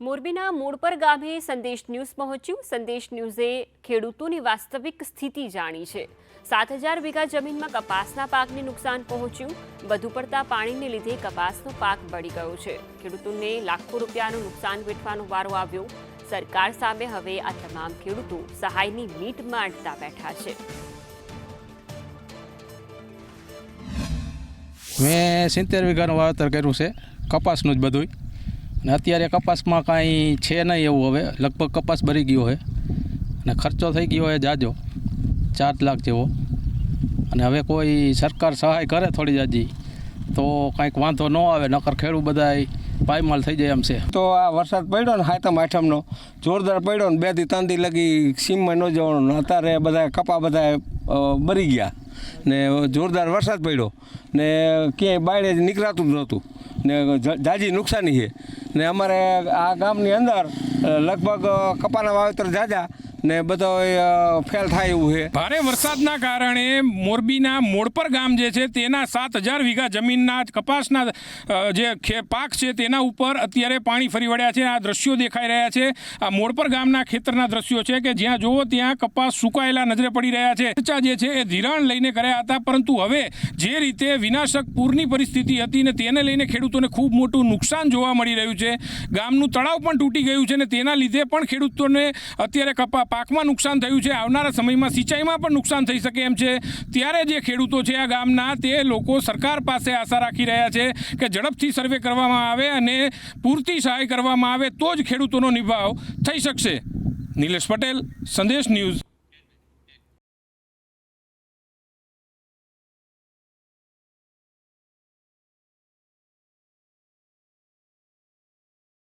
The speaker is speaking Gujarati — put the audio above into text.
મોરબીના મૂળપર ગામે સંદેશ ન્યૂઝ પહોંચ્યું. સંદેશ ન્યૂઝે ખેડૂતોની વાસ્તવિક સ્થિતિ જાણી છે. સાત હજાર વીઘા જમીનમાં કપાસના પાકને નુકસાન પહોંચ્યું. વધુ પડતા પાણીને લીધે કપાસનો પાક બળી ગયો છે. ખેડૂતોને લાખો રૂપિયાનું નુકસાન વેઠવાનો વારો આવ્યો. સરકાર સામે હવે આ તમામ ખેડૂતો સહાયની મીટ માંડતા બેઠા છે. મેં સિત્તેર વીઘાનું વાવેતર કર્યું છે. કપાસનું જ બધુંય. અને અત્યારે કપાસમાં કાંઈ છે નહીં એવું હવે. લગભગ કપાસ ભરી ગયો છે. અને ખર્ચો થઈ ગયો હોય જાજો. ચાર લાખ જેવો. અને હવે કોઈ સરકાર સહાય કરે થોડી જાજી, તો કાંઈક વાંધો ન આવે, નકર ખેડૂત બધાય પાયમાલ થઈ જાય એમ છે. તો આ વરસાદ પડ્યો ને હાથમ આઠમનો જોરદાર પડ્યો ને બેથી ત્રણથી લગી સીમમાં ન જવાનું અત્યારે બધા કપા બધા બરી ગયા. ને જોરદાર વરસાદ પડ્યો. ને ક્યાંય બાયડે જ નીકળાતું જ નહોતું. ને જાજી નુકસાની છે. ને અમારે આ ગામની અંદર લગભગ કપાના વાવેતર જાજા ને બધો ફેલ થાય એવું છે. ભારે વરસાદના કારણે મોરબીના મોડપર ગામ જે છે તેના સાત હજાર વીઘા જમીનના કપાસના જે પાક છે તેના ઉપર અત્યારે પાણી ફરી વળ્યા છે. આ દ્રશ્યો દેખાઈ રહ્યા છે. આ મોડપર ગામના ખેતરના દ્રશ્યો છે કે જ્યાં જુઓ ત્યાં કપાસ સુકાયેલા નજરે પડી રહ્યા છે. ચર્ચા જે છે એ ધિરાણ લઈને કર્યા હતા, પરંતુ હવે જે રીતે વિનાશક પૂરની પરિસ્થિતિ હતી ને તેને લઈને ખેડૂતોને ખૂબ મોટું નુકસાન જોવા મળી રહ્યું છે. ગામનું તળાવ પણ તૂટી ગયું છે ને તેના લીધે પણ ખેડૂતોને અત્યારે કપા પાકમાં નુકસાન થયું છે. આવનારા સમયમાં સિંચાઈમાં પણ નુકસાન થઈ શકે એમ છે. ત્યારે જે ખેડૂતો છે આ ગામના, તે લોકો સરકાર પાસે આશા રાખી રહ્યા છે કે ઝડપથી સર્વે કરવામાં આવે અને પૂરતી સહાય કરવામાં આવે તો જ ખેડૂતોનો નિભાવ થઈ શકશે. નિલેશ પટેલ, સંદેશ ન્યૂઝ